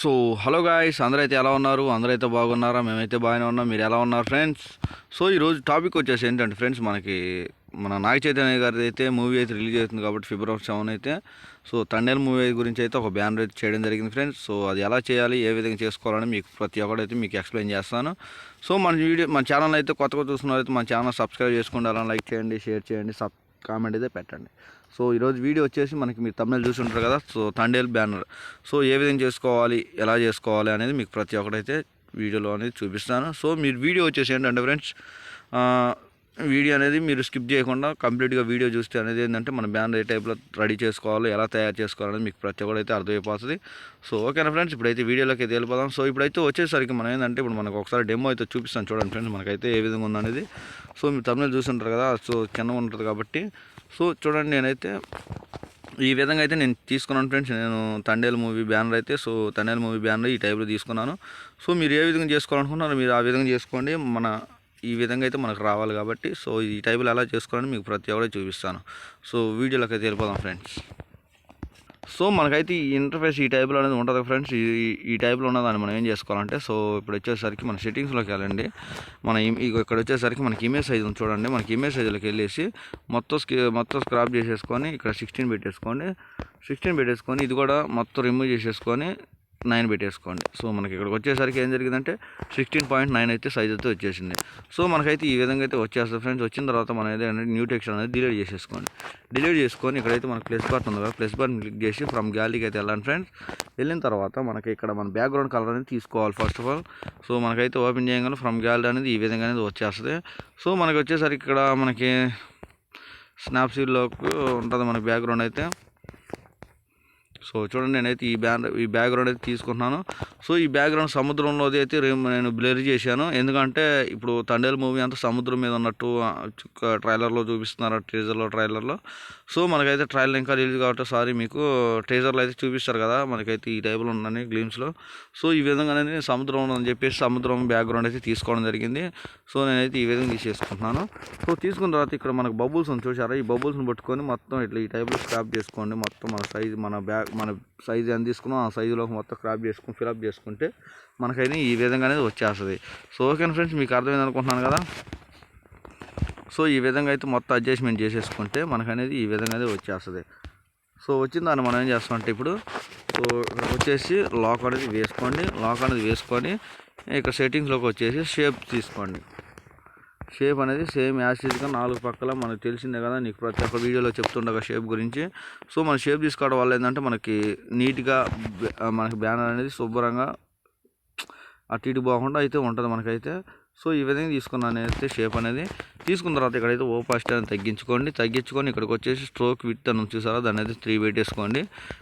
So hello guys అందరైతే ఎలా ఉన్నారు? అందరైతే బాగున్నారా? మేమైతే బాగానే ఉన్నాం. మీరు ఎలా ఉన్నారు ఫ్రెండ్స్ సో ఈరోజు టాపిక్ వచ్చేసి ఏంటంటే ఫ్రెండ్స్ మనకి మన నాగ చైతన్య గారిది అయితే మూవీ అయితే రిలీజ్ అవుతుంది కాబట్టి ఫిబ్రవరి సెవెన్ అయితే. సో తండేల్ మూవీ గురించి అయితే ఒక బ్యానర్ అయితే చేయడం జరిగింది ఫ్రెండ్స్ సో అది ఎలా చేయాలి ఏ విధంగా చేసుకోవాలని మీకు ప్రతి ఒక్కడైతే మీకు ఎక్స్ప్లెయిన్ చేస్తాను. సో మన వీడియో మన ఛానల్ అయితే కొత్తగా అయితే మన ఛానల్ సబ్స్క్రైబ్ చేసుకోండి అలా లైక్ చేయండి షేర్ చేయండి సబ్ కామెంట్ అయితే పెట్టండి. సో ఈరోజు వీడియో వచ్చేసి మనకి మీరు తమిళ చూసి ఉంటారు కదా సో తండేల్ బ్యానర్. సో ఏ విధంగా చేసుకోవాలి ఎలా చేసుకోవాలి అనేది మీకు ప్రతి ఒక్కటైతే వీడియోలో అనేది చూపిస్తాను. సో మీరు వీడియో వచ్చేసి ఏంటంటే ఫ్రెండ్స్ వీడియో అనేది మీరు స్కిప్ చేయకుండా కంప్లీట్గా వీడియో చూస్తే అనేది ఏంటంటే మన బ్యానర్ ఏ టైప్లో రెడీ చేసుకోవాలి ఎలా తయారు చేసుకోవాలని మీకు ప్రతి ఒక్కడైతే అర్థమైపోతుంది. సో ఓకేనా ఫ్రెండ్స్? ఇప్పుడైతే వీడియోలోకి అయితే వెళ్ళిపోదాం. సో ఇప్పుడైతే వచ్చేసరికి మనం ఏంటంటే ఇప్పుడు మనకు ఒకసారి డెమో అయితే చూపిస్తాను చూడండి ఫ్రెండ్స్ మనకైతే ఏ విధంగా ఉందనేది. సో మీరు తమిళ చూస్తుంటారు కదా సో కింద ఉంటుంది కాబట్టి. సో చూడండి నేనైతే ఈ విధంగా అయితే నేను తీసుకున్నాను ఫ్రెండ్స్. నేను తండేల్ మూవీ బ్యానర్ అయితే సో తండేల్ మూవీ బ్యానర్ ఈ టైప్లో తీసుకున్నాను. సో మీరు ఏ విధంగా చేసుకోవాలనుకుంటున్నారో మీరు ఆ విధంగా చేసుకోండి. మన ఈ విధంగా అయితే మనకు రావాలి కాబట్టి సో ఈ టైపులో ఎలా చేసుకోవాలని మీకు ప్రతి ఒక్కటి చూపిస్తాను. సో వీడియోలోకి అయితే వెళ్ళిపోదాం ఫ్రెండ్స్. సో మనకైతే ఈ ఇంటర్ఫేస్ ఈ టైప్లో అనేది ఉంటుంది ఫ్రెండ్స్. ఈ ఈ టైప్లో ఉన్నదాన్ని మనం ఏం చేసుకోవాలంటే సో ఇప్పుడు వచ్చేసరికి మన సెట్టింగ్స్లోకి వెళ్ళండి. మన ఇక్కడ వచ్చేసరికి మనకి ఇమేజ్ సైజ్ చూడండి. మనకి ఇమేజ్ సైజులోకి వెళ్ళేసి మొత్తం మొత్తం స్క్రాప్ చేసేసుకొని ఇక్కడ సిక్స్టీన్ పెట్టేసుకోండి. సిక్స్టీన్ పెట్టేసుకొని ఇది కూడా మొత్తం రిమూవ్ చేసేసుకొని నైన్ పెట్టేసుకోండి. సో మనకి ఇక్కడికి వచ్చేసరికి ఏం జరిగిందంటే సిక్స్టీన్ పాయింట్ నైన్ అయితే సైజ్ అయితే వచ్చేసింది. సో మనకైతే ఈ విధంగా అయితే వచ్చేస్తుంది ఫ్రెండ్స్. వచ్చిన తర్వాత మనం ఏదైనా న్యూ టెక్స్ట్ అనేది డిలీట్ చేసేసుకోండి. డిలీట్ చేసుకొని ఇక్కడైతే మనకి ప్లస్ బటన్ ఉంది కదా ప్లస్ బటన్ క్లిక్ చేసి ఫ్రమ్ గ్యాలరీకి అయితే వెళ్ళండి ఫ్రెండ్స్ వెళ్ళిన తర్వాత మనకి ఇక్కడ మన బ్యాక్గ్రౌండ్ కలర్ అనేది తీసుకోవాలి ఫస్ట్ ఆఫ్ ఆల్ సో మనకైతే ఓపెన్ చేయగానే ఫ్రమ్ గ్యాలరీ అనేది ఈ విధంగా అనేది వచ్చేస్తుంది. సో మనకి వచ్చేసరికి ఇక్కడ మనకి స్నాప్సీడ్లోకి ఉంటుంది మనకి బ్యాక్గ్రౌండ్ అయితే. సో చూడండి నేనైతే ఈ బ్యాన్ ఈ బ్యాక్గ్రౌండ్ అయితే తీసుకుంటున్నాను. సో ఈ బ్యాక్గ్రౌండ్ సముద్రంలోది అయితే నేను బ్లర్ చేశాను. ఎందుకంటే ఇప్పుడు తండేల్ మూవీ అంతా సముద్రం మీద ఉన్నట్టు ట్రైలర్లో చూపిస్తున్నారు టీజర్లో ట్రైలర్లో. సో మనకైతే ట్రైలర్ ఇంకా రిలీజ్ కాబట్టి సారీ మీకు. ట్రేజర్లో అయితే చూపిస్తారు కదా మనకైతే ఈ టైప్లో ఉన్నాయి గ్లీమ్స్లో. సో ఈ విధంగానే సముద్రం ఉందని చెప్పేసి సముద్రం బ్యాక్గ్రౌండ్ అయితే తీసుకోవడం జరిగింది. సో నేనైతే ఈ విధంగా తీసేసుకుంటున్నాను. సో తీసుకున్న తర్వాత ఇక్కడ మనకు బబుల్స్ ఉంది చూసారా ఈ బబుల్స్ని పట్టుకొని మొత్తం ఇట్లా ఈ టైప్లో స్క్రాప్ చేసుకోండి. మొత్తం మన సైజ్ మన బ్యాగ్ మన సైజ్ ఎంత తీసుకున్నాం ఆ సైజులోకి మొత్తం క్రాప్ చేసుకుని ఫిలప్ చేసుకుంటే మనకైతే ఈ విధంగా అనేది వచ్చేస్తుంది. సో ఓకే ఫ్రెండ్స్ మీకు అర్థమైంది అనుకుంటున్నాను కదా? సో ఈ విధంగా అయితే మొత్తం అడ్జస్ట్మెంట్ చేసేసుకుంటే మనకనేది ఈ విధంగా అనేది వచ్చేస్తుంది. సో వచ్చిన దాన్ని మనం ఏం చేస్తామంటే ఇప్పుడు సో వచ్చేసి లాక్ అనేది వేసుకోండి. లాక్ అనేది వేసుకొని ఇక్కడ సెట్టింగ్స్లోకి వచ్చేసి షేప్ తీసుకోండి. షేప్ అనేది సేమ్ యాసిడ్గా నాలుగు పక్కల మనకు తెలిసిందే కదా నీకు ప్రతి ఒక్క వీడియోలో చెప్తుండగా షేప్ గురించి. సో మన షేప్ తీసుకోవడం వల్ల ఏంటంటే మనకి నీట్గా మనకి బ్యానర్ అనేది శుభ్రంగా అటు ఇటు బాగుండా అయితే ఉంటుంది మనకైతే. సో ఈ విధంగా తీసుకున్నాను అయితే షేప్ అనేది తీసుకున్న తర్వాత ఇక్కడైతే ఓపాస్ట్ అని తగ్గించుకోండి. తగ్గించుకొని ఇక్కడికి వచ్చేసి స్ట్రోక్ విత్ అని చూసారా దాన్ని అయితే త్రీ పెట్టేసుకోండి.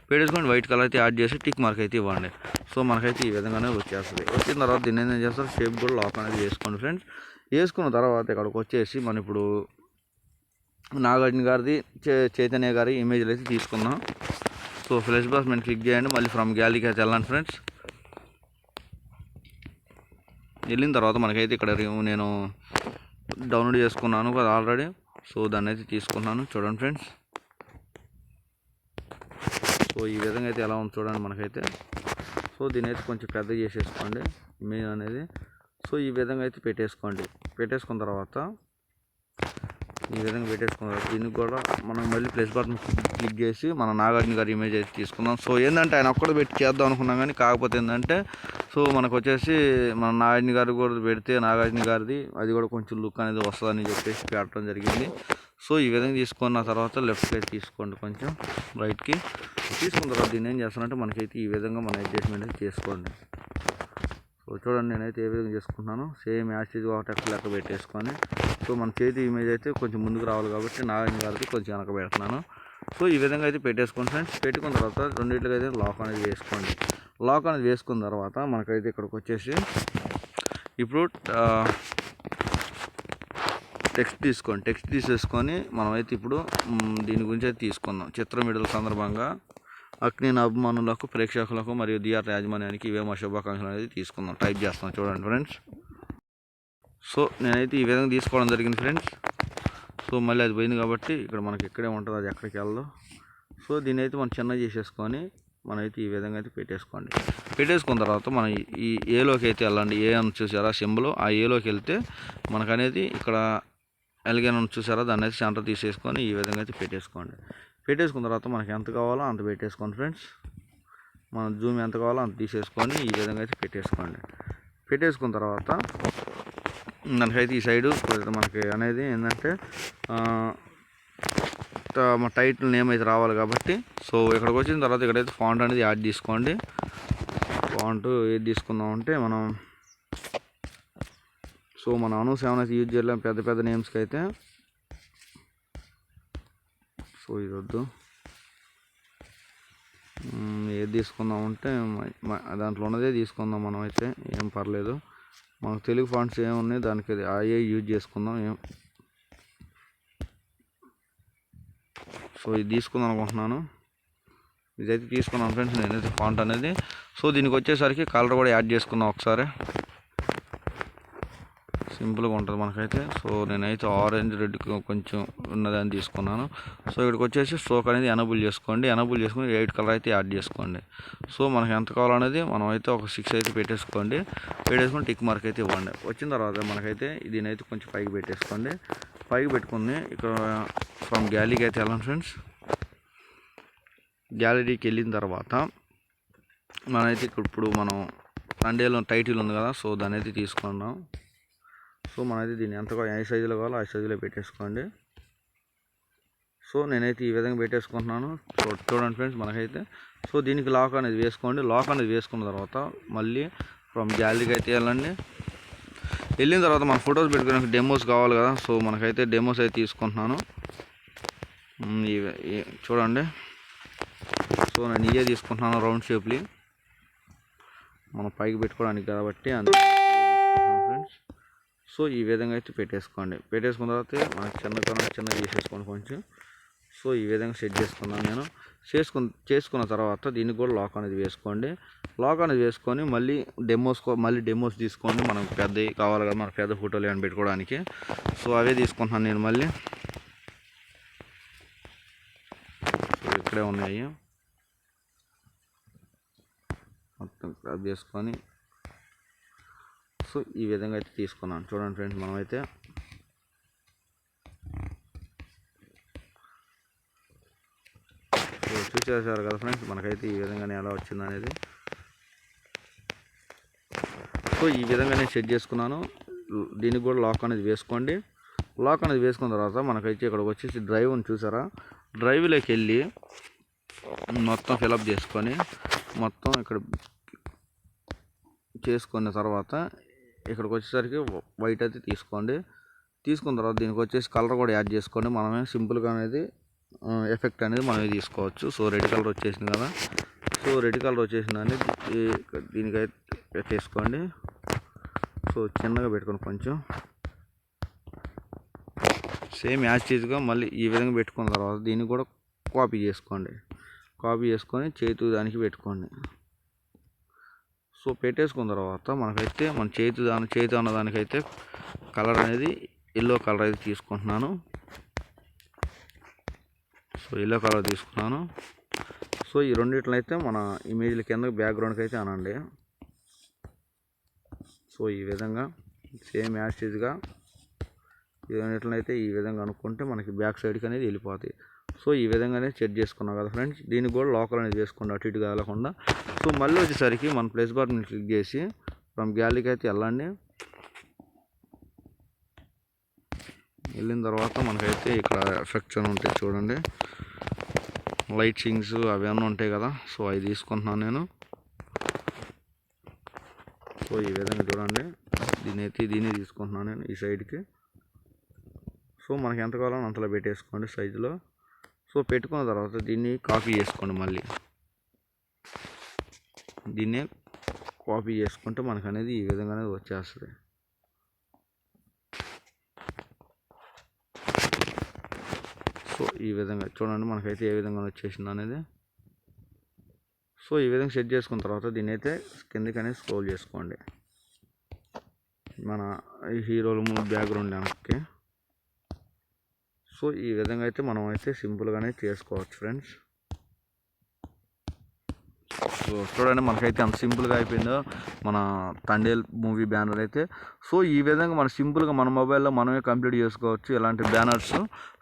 పెట్టేసుకొని వైట్ కలర్ అయితే యాడ్ చేసి టిక్ మార్క్ అయితే ఇవ్వండి. సో మనకైతే ఈ విధంగానే వచ్చేస్తుంది. వచ్చిన తర్వాత దీన్ని ఏం చేస్తారు షేప్ కూడా లాక్ అనేది వేసుకోండి ఫ్రెండ్స్. వేసుకున్న తర్వాత ఇక్కడికి వచ్చేసి మనం ఇప్పుడు నాగార్జున గారిది చే చైతన్య గారి ఇమేజ్లు అయితే తీసుకుందాం. సో ఫ్లెష్ బాస్ మేము క్లిక్ చేయండి. మళ్ళీ ఫ్రమ్ గ్యాలరీకి అయితే వెళ్ళండి ఫ్రెండ్స్ వెళ్ళిన తర్వాత మనకైతే ఇక్కడ నేను డౌన్లోడ్ చేసుకున్నాను కదా ఆల్రెడీ సో దాన్ని అయితే తీసుకున్నాను. చూడండి ఫ్రెండ్స్ సో ఈ విధంగా అయితే ఎలా ఉంది చూడండి మనకైతే. సో దీని అయితే కొంచెం పెద్ద చేసేసుకోండి. ఇమేజ్ అనేది సో ఈ విధంగా అయితే పెట్టేసుకోండి. పెట్టేసుకున్న తర్వాత ఈ విధంగా పెట్టేసుకున్న తర్వాత దీనికి కూడా మనం మళ్ళీ ప్లస్ బటన్ క్లిక్ చేసి మన నాగార్జున గారి ఇమేజ్ అయితే తీసుకుందాం. సో ఏంటంటే ఆయన ఒక్కడ పెట్టి చేద్దాం అనుకున్నాం కానీ కాకపోతే ఏంటంటే సో మనకు వచ్చేసి మన నాగార్జున గారు కూడా పెడితే నాగార్జున గారిది అది కూడా కొంచెం లుక్ అనేది వస్తుందని చెప్పేసి పెట్టడం జరిగింది. సో ఈ విధంగా తీసుకున్న తర్వాత లెఫ్ట్ సైడ్ తీసుకోండి కొంచెం రైట్కి తీసుకున్న తర్వాత దీన్ని ఏం చేస్తానంటే మనకైతే ఈ విధంగా మన అడ్జస్ట్మెంట్ చేసుకోండి. సో చూడండి నేనైతే ఏ విధంగా చేసుకుంటున్నాను. సేమ్ యాసిడ్ ఒకటి లెక్క పెట్టేసుకొని. సో మన చేతి ఇమేజ్ అయితే కొంచెం ముందుకు రావాలి కాబట్టి నాగార్జున గారికి కొంచెం వెనక పెడుతున్నాను. సో ఈ విధంగా అయితే పెట్టేసుకోండి ఫ్రెండ్స్. పెట్టుకున్న తర్వాత రెండింటికి అయితే లాక్ అనేది వేసుకోండి. లాక్ అనేది వేసుకున్న తర్వాత మనకైతే ఇక్కడికి వచ్చేసి ఇప్పుడు టెక్స్ట్ తీసుకోండి. టెక్స్ట్ తీసేసుకొని మనమైతే ఇప్పుడు దీని గురించి అయితే తీసుకుందాం. చిత్రం విడుదల సందర్భంగా అగ్ని అభిమానులకు ప్రేక్షకులకు మరియు దిఆర్ యాజమాన్యానికి ఇవే మా శుభాకాంక్షలు అనేది తీసుకుందాం. టైప్ చేస్తాం చూడండి ఫ్రెండ్స్. సో నేనైతే ఈ విధంగా తీసుకోవడం జరిగింది ఫ్రెండ్స్. సో మళ్ళీ అది పోయింది కాబట్టి ఇక్కడ మనకి ఇక్కడే ఉంటుంది అది ఎక్కడికి వెళ్ళదు సో దీన్ని అయితే మనం చిన్న చేసేసుకొని మనమైతే ఈ విధంగా అయితే పెట్టేసుకోండి. పెట్టేసుకున్న తర్వాత మనం ఈ- ఏలోకి అయితే వెళ్ళండి. ఏ అని చూసారా? సింబల్. ఆ ఏలోకి వెళ్తే మనకనేది ఇక్కడ ఎలాగైనా చూసారా? దాన్ని అయితే సెంటర్ తీసేసుకొని ఈ విధంగా అయితే పెట్టేసుకోండి. పెట్టేసుకున్న తర్వాత మనకి ఎంత కావాలో అంత పెట్టేసుకోండి ఫ్రెండ్స్. మన జూమ్ ఎంత కావాలో అంత తీసేసుకొని ఈ విధంగా అయితే పెట్టేసుకోండి. పెట్టేసుకున్న తర్వాత మనకైతే ఈ సైడు మనకి అనేది ఏంటంటే ఆ, మా టైటిల్ నేమ్ అయితే రావాలి కాబట్టి సో ఇక్కడికి వచ్చిన తర్వాత ఇక్కడైతే ఫాంట్ అనేది యాడ్ తీసుకోండి ఫాంట్ ఏది తీసుకుందాం అంటే మనం సో మన అను ఏమైనా యూజ్ చేయలేం పెద్ద పెద్ద నేమ్స్కి అయితే. సో ఏది తీసుకుందాం అంటే దాంట్లో ఉన్నదే తీసుకుందాం మనం అయితే ఏం పర్లేదు. మనకు తెలుగు ఫాంట్స్ ఏమున్నాయి దానికి అయ్యే యూజ్ చేసుకుందాం ఏం. సో ఇది తీసుకుందాం అనుకుంటున్నాను. ఇదైతే తీసుకున్నాను ఫ్రెండ్స్ నేనైతే ఫాంట్ అనేది. సో దీనికి వచ్చేసరికి కలర్ కూడా యాడ్ చేసుకుందాం ఒకసారి. సింపుల్గా ఉంటుంది మనకైతే. సో నేనైతే ఆరెంజ్ రెడ్ కొంచెం ఉన్నదని తీసుకున్నాను. సో ఇక్కడికి వచ్చేసి స్ట్రోక్ అనేది ఎనబుల్ చేసుకోండి. ఎనబుల్ చేసుకుని ఎయిట్ కలర్ అయితే యాడ్ చేసుకోండి. సో మనకి ఎంత కావాలనేది మనం అయితే ఒక సిక్స్ అయితే పెట్టేసుకోండి. పెట్టేసుకొని టిక్ మార్క్ అయితే ఇవ్వండి. వచ్చిన తర్వాత మనకైతే దీనైతే కొంచెం పైకి పెట్టేసుకోండి. పైకి పెట్టుకుని ఇక్కడ ఫ్రమ్ గ్యాలీకి అయితే వెళ్ళండి ఫ్రెండ్స్. గ్యాలరీకి వెళ్ళిన తర్వాత మనమైతే ఇక్కడ ఇప్పుడు మనం సండేలో టైటిల్ ఉంది కదా సో దాన్ని అయితే తీసుకున్నాం సో మనమైతే దీన్ని ఎంతగా ఏ సైజులో కావాలో ఆ సైజులో పెట్టేసుకోండి. సో నేనైతే ఈ విధంగా పెట్టేసుకుంటున్నాను. సో చూడండి ఫ్రెండ్స్ మనకైతే. సో దీనికి లాక్ అనేది వేసుకోండి. లాక్ అనేది వేసుకున్న తర్వాత మళ్ళీ ఫ్రమ్ గ్యాలరీకి అయితే వెళ్ళండి. వెళ్ళిన తర్వాత మన ఫొటోస్ పెట్టుకోవడానికి డెమోస్ కావాలి కదా. సో మనకైతే డెమోస్ అయితే తీసుకుంటున్నాను. చూడండి. సో నేను ఇవే తీసుకుంటున్నాను రౌండ్ షేప్లీ మనం పైకి పెట్టుకోవడానికి కాబట్టి అంతే. సో ఈ విధంగా అయితే పెట్టేసుకోండి. పెట్టేసుకున్న తర్వాత మనకి చిన్న కన్నా చిన్న చేసేసుకోండి కొంచెం. సో ఈ విధంగా సెట్ చేసుకున్నాను నేను. చేసుకున్న చేసుకున్న తర్వాత దీనికి కూడా లాక్ అనేది వేసుకోండి. లాక్ అనేది వేసుకొని మళ్ళీ డెమోస్ మళ్ళీ డెమోస్ తీసుకోండి. మనం పెద్దవి కావాలి కదా మన పెద్ద ఫోటోలు ఏమైనా పెట్టుకోవడానికి. సో అవే తీసుకుంటున్నాను నేను మళ్ళీ. సో ఇక్కడే ఉన్నాయి. మొత్తం క్రాప్ చేసుకొని సో ఈ విధంగా అయితే తీసుకున్నాను. చూడండి ఫ్రెండ్స్ మనమైతే చూసేసారు కదా ఫ్రెండ్స్ మనకైతే ఈ విధంగానే ఎలా వచ్చింది అనేది. సో ఈ విధంగా నేను సెట్ చేసుకున్నాను. దీనికి కూడా లాక్ అనేది వేసుకోండి. లాక్ అనేది వేసుకున్న తర్వాత మనకైతే ఇక్కడికి వచ్చేసి డ్రైవ్ అని చూసారా? డ్రైవ్లోకి వెళ్ళి మొత్తం ఫిలప్ చేసుకొని మొత్తం ఇక్కడ చేసుకున్న తర్వాత ఇక్కడికి వచ్చేసరికి వైట్ అయితే తీసుకోండి. తీసుకున్న తర్వాత దీనికి వచ్చేసి కలర్ కూడా యాడ్ చేసుకోండి. మనమే సింపుల్గా అనేది ఎఫెక్ట్ అనేది మనమే తీసుకోవచ్చు. సో రెడ్ కలర్ వచ్చేసింది కదా. సో రెడ్ కలర్ వచ్చేసిందని దీనికైతే తీసుకోండి. సో చిన్నగా పెట్టుకోండి కొంచెం. సేమ్ యాజ్ చీజ్గా మళ్ళీ ఈ విధంగా పెట్టుకున్న తర్వాత దీన్ని కూడా కాపీ చేసుకోండి. కాపీ చేసుకొని చేతు దానికి పెట్టుకోండి. సో పెట్టేసుకున్న తర్వాత మనకైతే మన చేతి దాని చేతి అన్న దానికైతే కలర్ అనేది ఎల్లో కలర్ అయితే తీసుకుంటున్నాను. సో ఎల్లో కలర్ తీసుకున్నాను. సో ఈ రెండిట్లో అయితే మన ఇమేజ్ల కింద బ్యాక్గ్రౌండ్కి అయితే అనండి. సో ఈ విధంగా సేమ్ యాస్టేజ్గా ఈ రెండిట్లో అయితే ఈ విధంగా అనుకుంటే మనకి బ్యాక్ సైడ్కి అనేది వెళ్ళిపోతాయి. సో ఈ విధంగానే సెట్ చేసుకున్నాం కదా ఫ్రెండ్స్ దీనికి కూడా లోకల్ అనేది చేసుకోండి అటు ఇటు కదలకుండా సో మళ్ళీ వచ్చేసరికి మన ప్లేస్ బటన్ క్లిక్ చేసి ఫ్రమ్ గ్యాలీకి అయితే వెళ్ళండి. వెళ్ళిన తర్వాత మనకైతే ఇక్కడ ఎఫెక్ట్స్ అని ఉంటాయి చూడండి. లైటింగ్స్ అవన్నీ ఉంటాయి కదా సో అవి తీసుకుంటున్నాను నేను. సో ఈ విధంగా చూడండి. దీని అయితే దీన్ని తీసుకుంటున్నాను నేను ఈ సైడ్కి. సో మనకి ఎంత కావాలో అంతలో పెట్టేసుకోండి సైజులో. సో పెట్టుకున్న తర్వాత దీన్ని కాపీ చేసుకోండి మళ్ళీ. దీన్నే కాపీ చేసుకుంటే మనకు అనేది ఈ విధంగా అనేది వచ్చేస్తుంది. సో ఈ విధంగా చూడండి మనకైతే ఏ విధంగా వచ్చేసింది అనేది. సో ఈ విధంగా సెట్ చేసుకున్న తర్వాత దీన్ని అయితే కిందకి అనేది స్క్రోల్ చేసుకోండి. మన హీరోలు బ్యాక్గ్రౌండ్ వెనక్కి సో ఈ విధంగా అయితే మనం అయితే సింపుల్గానే చేసుకోవచ్చు ఫ్రెండ్స్. సో చూడండి మనకైతే అంత సింపుల్గా అయిపోయిందో మన తండేల్ మూవీ బ్యానర్ అయితే. సో ఈ విధంగా మన సింపుల్గా మన మొబైల్లో మనమే కంప్లీట్ చేసుకోవచ్చు ఇలాంటి బ్యానర్స్.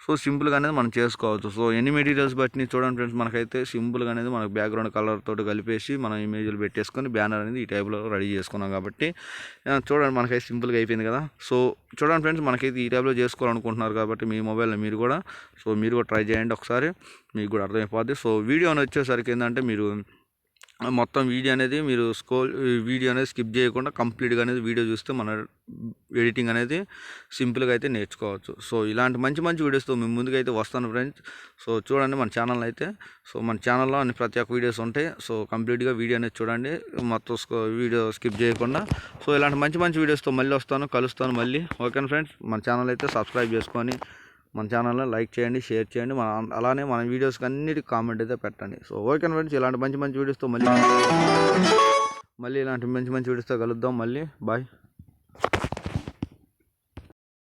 సో సింపుల్గా అనేది మనం చేసుకోవచ్చు. సో ఎన్ని మెటీరియల్స్ బట్టి చూడండి ఫ్రెండ్స్ మనకైతే సింపుల్గా అనేది మనకు బ్యాక్గ్రౌండ్ కలర్ తోటి కలిపేసి మనం ఇమేజ్లు పెట్టేసుకొని బ్యానర్ అనేది ఈ టైప్లో రెడీ చేసుకున్నాం కాబట్టి చూడండి మనకైతే సింపుల్గా అయిపోయింది కదా. సో చూడండి ఫ్రెండ్స్ మనకైతే ఈ టైప్లో చేసుకోవాలనుకుంటున్నారు కాబట్టి మీ మొబైల్లో మీరు కూడా సో మీరు కూడా ట్రై చేయండి ఒకసారి మీకు కూడా అర్థమైపోద్ది. సో వీడియో అని వచ్చేసరికి ఏంటంటే మీరు మొత్తం వీడియో అనేది మీరు స్కోల్ వీడియో అనేది స్కిప్ చేయకుండా కంప్లీట్గా అనేది వీడియో చూస్తే మన ఎడిటింగ్ అనేది సింపుల్గా అయితే నేర్చుకోవచ్చు. సో ఇలాంటి మంచి మంచి వీడియోస్తో మేము ముందుకు అయితే వస్తాను ఫ్రెండ్స్. సో చూడండి మన ఛానల్ అయితే. సో మన ఛానల్లో అన్ని ప్రతి ఒక్క వీడియోస్ ఉంటాయి. సో కంప్లీట్గా వీడియో అనేది చూడండి. మొత్తం వీడియో స్కిప్ చేయకుండా. సో ఇలాంటి మంచి మంచి వీడియోస్తో మళ్ళీ వస్తాను కలుస్తాను మళ్ళీ. ఓకేనా ఫ్రెండ్స్? మన ఛానల్ అయితే సబ్స్క్రైబ్ చేసుకొని మన ఛానల్లో లైక్ చేయండి షేర్ చేయండి. మన అలానే మన వీడియోస్కి అన్నిటికీ కామెంట్ అయితే పెట్టండి. సో ఓకే ఫ్రెండ్స్ ఇలాంటి మంచి మంచి వీడియోస్తో మళ్ళీ మళ్ళీ ఇలాంటి మంచి మంచి వీడియోస్తో కలుద్దాం. మళ్ళీ బాయ్.